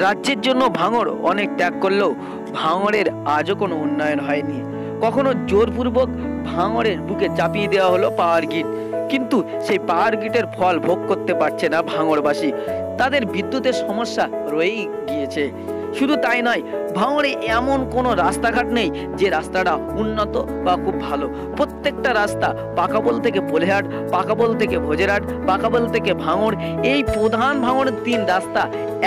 রাজ্যের জন্য ভাঙড় অনেক ত্যাগ করলেও ভাঙড়ের আজও কোনো উন্নয়ন হয়নি। কখনো জোরপূর্বক ভাঙড়ের বুকে চাপিয়ে দেওয়া হলো পাওয়ার গিট। কিন্তু সেই পাওয়ার গিটের ফল ভোগ করতে পারছে না ভাঙড়বাসী তাদের বিদ্যুতের সমস্যা রয়েই গিয়েছে। শুধু তাই নয়, ভাঙড়ে এমন কোনো রাস্তাঘাট নেই যে রাস্তাটা উন্নত বা খুব ভালো। প্রত্যেকটা রাস্তা পাকাবল থেকে পোলেহাট, পাকাবল থেকে ভোজেরহাট, পাকাবল থেকে ভাঙড়, এই প্রধান ভাঙড়ের তিন রাস্তা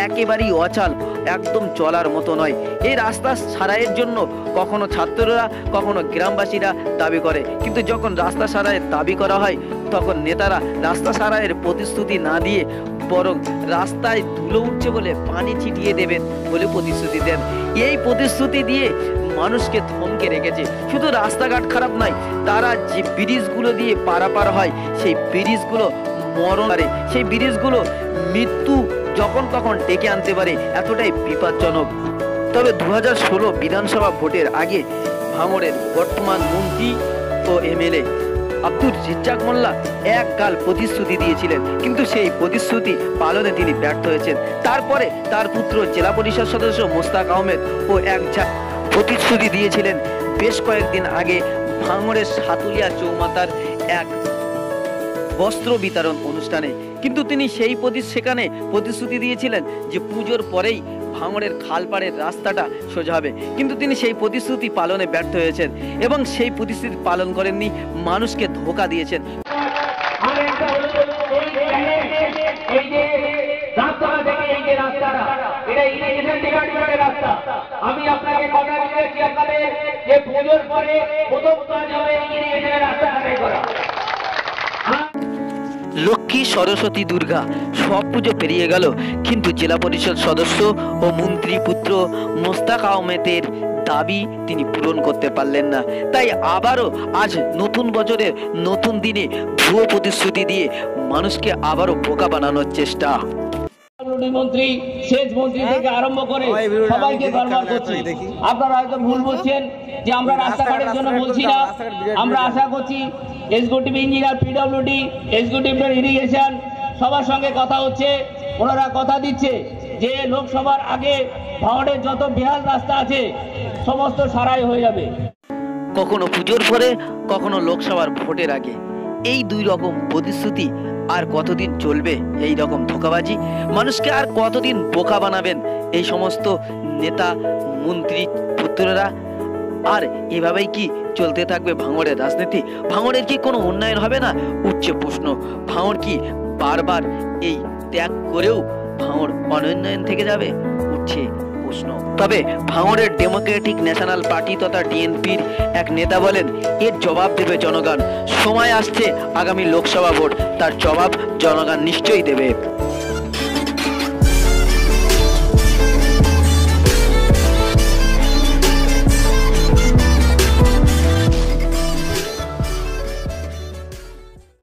একেবারেই অচাল, একদম চলার মতো নয়। এই রাস্তা সারাইয়ের জন্য কখনো ছাত্ররা, কখনো গ্রামবাসীরা দাবি করে। কিন্তু যখন রাস্তা সারাইয়ের দাবি করা হয়, তখন নেতারা রাস্তা সারাইয়ের প্রতিশ্রুতি না দিয়ে বরং রাস্তায় ধুলো উঠছে বলে পানি ছিটিয়ে দেবেন বলে প্রতিশ্রুতি দেন। এই প্রতিশ্রুতি দিয়ে মানুষকে থমকে রেখেছে। শুধু রাস্তাঘাট খারাপ নয়, তারা যে ব্রিজগুলো দিয়ে পারাপার হয়, সেই ব্রিজগুলো মরণ সেই ব্রিজগুলো মৃত্যু যখন তখন ডেকে আনতে পারে, এতটাই বিপজ্জনক। তবে দু হাজার ষোলো বিধানসভা ভোটের আগে ভাঙড়ের বর্তমান মন্ত্রী ও এমএলএ আব্দুল রিজ্জাক মোল্লা এক কাল প্রতিশ্রুতি দিয়েছিলেন, কিন্তু সেই প্রতিশ্রুতি পালনে তিনি ব্যর্থ হয়েছেন। তারপরে তার পুত্র জেলা পরিষদ সদস্য মোস্তাক আহমেদ ও এক প্রতিশ্রুতি দিয়েছিলেন বেশ কয়েকদিন আগে ভাঙড়ের সাতুলিয়া চৌমাতার এক বস্ত্র বিতরণ অনুষ্ঠানে। কিন্তু তিনি সেই প্রতি সেখানে প্রতিশ্রুতি দিয়েছিলেন যে পুজোর পরেই ভাঙড়ের খালপাড়ের রাস্তাটা সোজা হবে। কিন্তু তিনি সেই প্রতিশ্রুতি পালনে ব্যর্থ হয়েছেন এবং সেই প্রতিশ্রুতি পালন করেননি, মানুষকে ধোকা দিয়েছেন। আমি আপনাকে কথা যে পুজোর পরে প্রথম কাজ হবে রাস্তা করা লক্ষ্মী সরস্বতী দুর্গা সব পুজো পেরিয়ে গেল। কিন্তু জেলা পরিষদ সদস্য ও মন্ত্রী পুত্র মোস্তাক আহমেদের দাবি তিনি পূরণ করতে পারলেন না। তাই আবারও আজ নতুন বছরের নতুন দিনে ভুয়ো প্রতিশ্রুতি দিয়ে মানুষকে আবারও বোকা বানানোর চেষ্টা। মুখ্যমন্ত্রী মন্ত্রী সেচ মন্ত্রী থেকে আরম্ভ করে সবাইকে দেখি, দরবার করছি। আপনারা হয়তো ভুল বলছেন যে আমরা রাস্তাঘাটের জন্য বলছি না। আমরা আশা করছি executive engineer PWD executive irrigation সবার সঙ্গে কথা হচ্ছে। ওনারা কথা দিচ্ছে যে লোকসভার আগে ভাওয়ারের যত বেহাল রাস্তা আছে সমস্ত সারাই হয়ে যাবে। কখনো পুজোর পরে কখনো লোকসভার ভোটের আগে। এই দুই রকম প্রতিশ্রুতি আর কতদিন চলবে এই রকম ধোকাবাজি? মানুষকে আর কতদিন বোকা বানাবেন এই সমস্ত নেতা, মন্ত্রী, পুত্ররা? আর এভাবেই কি চলতে থাকবে ভাঙড়ের রাজনীতি? ভাঙড়ের কি কোনো উন্নয়ন হবে না? উঠছে প্রশ্ন। ভাঙড় কি বারবার এই ত্যাগ করেও ভাঙড় অনুন্নয়ন থেকে যাবে? উঠছে প্রশ্ন। তবে ভাঙড়ের ডেমোক্রেটিক ন্যাশনাল পার্টি তথা ডিএনপির এক নেতা বলেন, এর জবাব দেবে জনগণ। সময় আসছে আগামী লোকসভা ভোট। তার জবাব জনগণ নিশ্চয়ই দেবে।